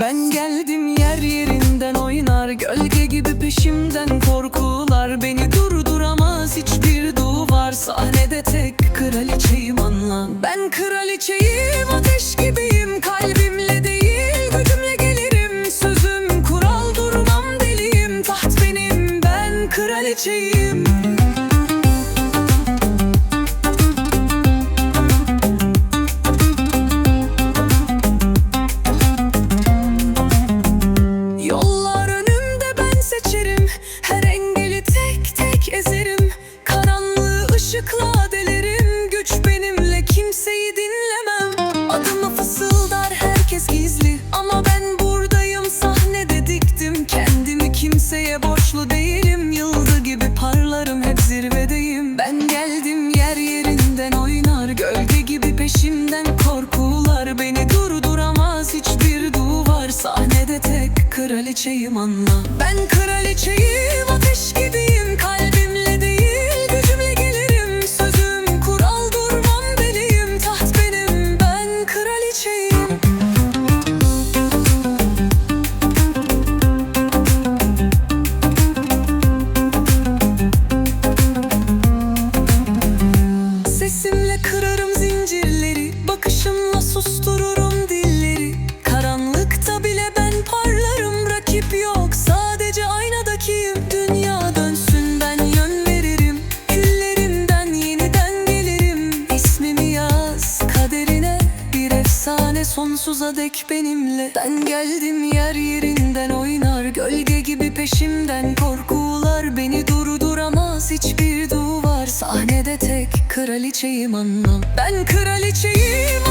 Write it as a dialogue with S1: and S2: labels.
S1: Ben geldim yer yerinden oynar Gölge gibi peşimden korkular Beni durduramaz hiçbir duvar Sahnede tek kraliçeyim anla Ben kraliçeyim ateş gibiyim Kalbimle değil gücümle gelirim. Sözüm kural durmam deliyim Taht benim ben kraliçeyim. Gölge gibi peşimden korkular Beni durduramaz. Hiçbir duvar Sahnede tek kraliçeyim anla. Ben kraliçeyim efsane sonsuza dek benimle. Ben geldim yer yerinden oynar Gölge gibi peşimden. Korkular Beni durduramaz hiçbir duvar. Sahnede tek kraliçeyim anlam. Ben kraliçeyim